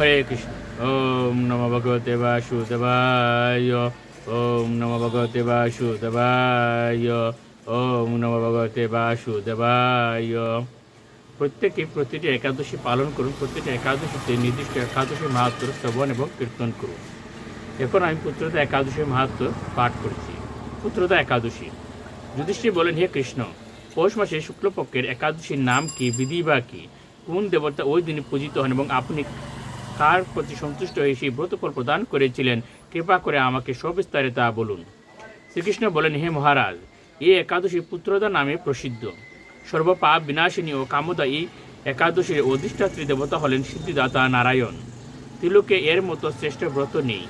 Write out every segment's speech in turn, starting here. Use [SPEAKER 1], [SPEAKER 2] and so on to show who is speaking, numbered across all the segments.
[SPEAKER 1] হরে কৃষ্ণ। ওম নম ভগবতে বাসুদেবায়। ওম নম ভগবতে বাসুদেবায়। ওম নম ভগবতে বাসুদেবায়। প্রত্যেকে প্রতিটি একাদশী পালন করুন, প্রতিটি একাদশীতে নির্দিষ্ট একাদশী মাহাত্ম শ্রবণ এবং কীর্তন করুন। এখন আমি পুত্রতা একাদশী মাহাত্ম পাঠ করছি। পুত্রতা একাদশী। যুধিষ্ঠির বলেন, হে কৃষ্ণ, পৌষ মাসে শুক্লপক্ষের একাদশীর নাম কি, বিধি বা কি? কোন দেবতা ওই দিনে পূজিত হন এবং আপনি কার প্রতি সন্তুষ্ট হয়ে সেই ব্রতফল প্রদান করেছিলেন। কৃপা করে আমাকে সবিস্তারে তা বলুন। শ্রীকৃষ্ণ বলেন, হে মহারাজ এই একাদশী পুত্রদা নামে প্রসিদ্ধ। সর্বপাপ বিনাশিনী ও কামদা এই একাদশীর অধিষ্ঠাত্রী দেবতা হলেন সিদ্ধিদাতা নারায়ণ। তিলকে এর মতো শ্রেষ্ঠ ব্রত নেই।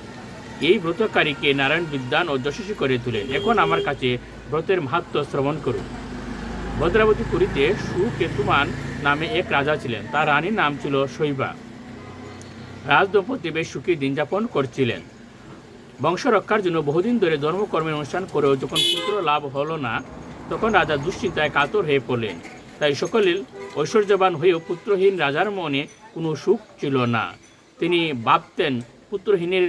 [SPEAKER 1] এই ব্রতকারীকে নারায়ণ বিদ্যান ও যশস্বী করে তোলেন। এখন আমার কাছে ব্রতের মাহাত্ম শ্রবণ করুন। ভদ্রাবতী পুরীতে সুকেতুমান নামে এক রাজা ছিলেন। তার রানীর নাম ছিল শৈবা। রাজদম্পতি বেশ সুখী দিন যাপন করছিলেন। বংশ রক্ষার জন্য বহুদিন ধরে ধর্মকর্মের অনুষ্ঠান করেও যখন পুত্র লাভ হলো না, তখন রাজা দুশ্চিন্তায় কাতর হয়ে পড়লেন। তাই সকলের ঐশ্বর্যবান হয়েও পুত্রহীন রাজার মনে কোনো সুখ ছিল না। তিনি ভাবতেন পুত্রহীনের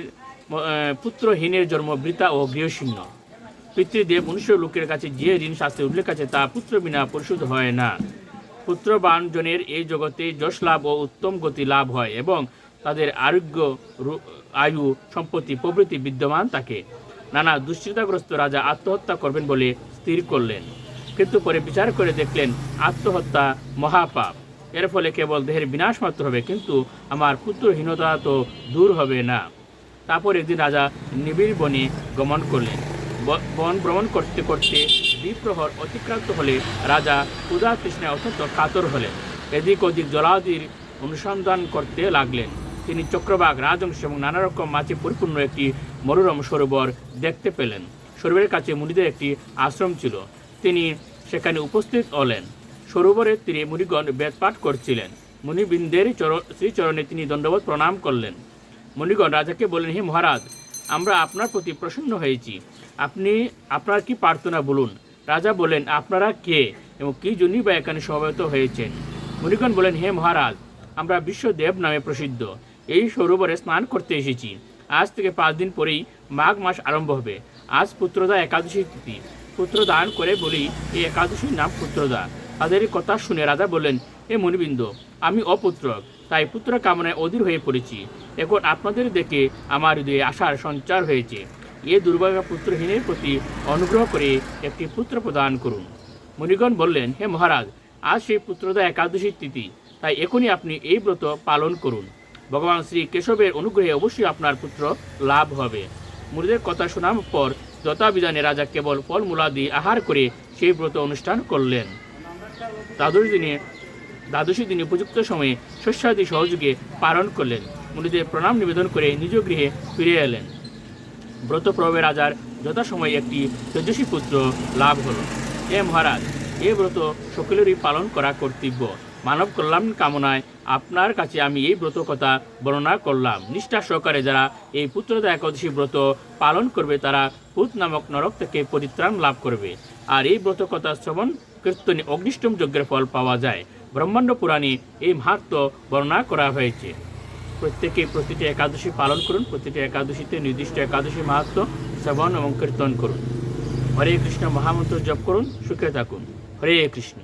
[SPEAKER 1] পুত্রহীনের জন্ম বৃতা ও গৃহশূন্য পিতৃদেব মনুষ্য লোকের কাছে যে ঋণ শাস্ত্রে উল্লেখ আছে তা পুত্র বিনা পরিশোধ হয় না। পুত্রবান জনের এই জগতে যশ লাভ ও উত্তম গতি লাভ হয় এবং তাদের আরোগ্য আয়ু, সম্পত্তি, প্রভৃতি বিদ্যমান থাকে নানা দুশ্চিন্তাগ্রস্ত রাজা আত্মহত্যা করবেন বলে স্থির করলেন। কিন্তু পরে বিচার করে দেখলেন, আত্মহত্যা মহাপাপ। এর ফলে কেবল দেহের বিনাশ মাত্র হবে, কিন্তু আমার পুত্রহীনতা তো দূর হবে না। তারপর একদিন রাজা নিবিড় বনে গমন করলেন। বন ভ্রমণ করতে করতে দ্বিপ্রহর অতিক্রান্ত হলে রাজা ক্ষুধা তৃষ্ণায় অত্যন্ত কাতর হলেন। এদিক ওদিক জলাদির অনুসন্ধান করতে লাগলেন। তিনি চক্রবাগ রাজংশ এবং নানা রকম মাছে পরিপূর্ণ একটি মনোরম সরোবর দেখতে পেলেন। সরোবরের কাছে মুনিদের একটি আশ্রম ছিল। তিনি সেখানে উপস্থিত হলেন। সরোবরে তিনি মুনিগণ বেদপাঠ করছিলেন। মুনিবৃন্দের চর, শ্রীচরণে তিনি দণ্ডবোধ প্রণাম করলেন। মণিগণ রাজাকে বললেন, হে মহারাজ, আমরা আপনার প্রতি প্রসন্ন হয়েছি। আপনি, আপনার কি প্রার্থনা বলুন? রাজা বলেন আপনারা কে এবং কী জন্যই বা এখানে সমবেত হয়েছেন? মণিগণ বলেন হে মহারাজ, আমরা বিশ্বদেব নামে প্রসিদ্ধ। এই সরোবরে স্নান করতে এসেছি। আজ থেকে পাঁচ দিন পরেই মাঘ মাস আরম্ভ হবে। আজ পুত্রদা একাদশী তিথি। পুত্র দান করে বলি এই একাদশীর নাম পুত্রদা। তাদের কথা শুনে রাজা বললেন হে মণিবৃন্দ আমি অপুত্রক তাই পুত্র কামনায় অধীর হয়ে পড়েছি। এখন আপনাদের দেখে আমার হৃদয়ে আশার সঞ্চার হয়েছে। এ দুর্ভাগা পুত্রহীনের প্রতি অনুগ্রহ করে একটি পুত্র প্রদান করুন। মণিগণ বললেন, হে মহারাজ, আজ সেই পুত্রদা একাদশীর তিথি, তাই এখনই আপনি এই ব্রত পালন করুন। ভগবান শ্রী কেশবের অনুগ্রহে অবশ্যই আপনার পুত্র লাভ হবে। মুনিদের কথা শোনার পর যথাবিধানে রাজা কেবল ফলমূলাদি আহার করে সেই ব্রত অনুষ্ঠান করলেন। দ্বাদশ দিনে দ্বাদশী দিনে উপযুক্ত সময়ে শস্যাদি সহযোগে পালন করলেন। মুনিদের প্রণাম নিবেদন করে নিজ গৃহে ফিরে এলেন। ব্রত প্রবে রাজার যথাসময়ে একটি তেজস্বী পুত্র লাভ হলো। এ মহারাজ, এ ব্রত সকলেরই পালন করা কর্তব্য। মানব কল্যাণ কামনায় আপনার কাছে আমি এই ব্রত কথা বর্ণনা করলাম। নিষ্ঠা সহকারে যারা এই পুত্রদা একাদশী ব্রত পালন করবে, তারা পুত নামক নরক থেকে পরিত্রাণ লাভ করবে। আর এই ব্রত কথা শ্রবণ, কীর্তনে, অগ্নিষ্টম যজ্ঞের ফল পাওয়া যায়। ব্রহ্মাণ্ড পুরাণে এই মাহাত্ম বর্ণনা করা হয়েছে। প্রত্যেকে প্রতিটি একাদশী পালন করুন, প্রতিটি একাদশীতে নির্দিষ্ট একাদশী মাহাত্ম শ্রবণ এবং কীর্তন করুন। হরে কৃষ্ণ, মহামন্ত্র জপ করুন, সুখে থাকুন। হরে কৃষ্ণ।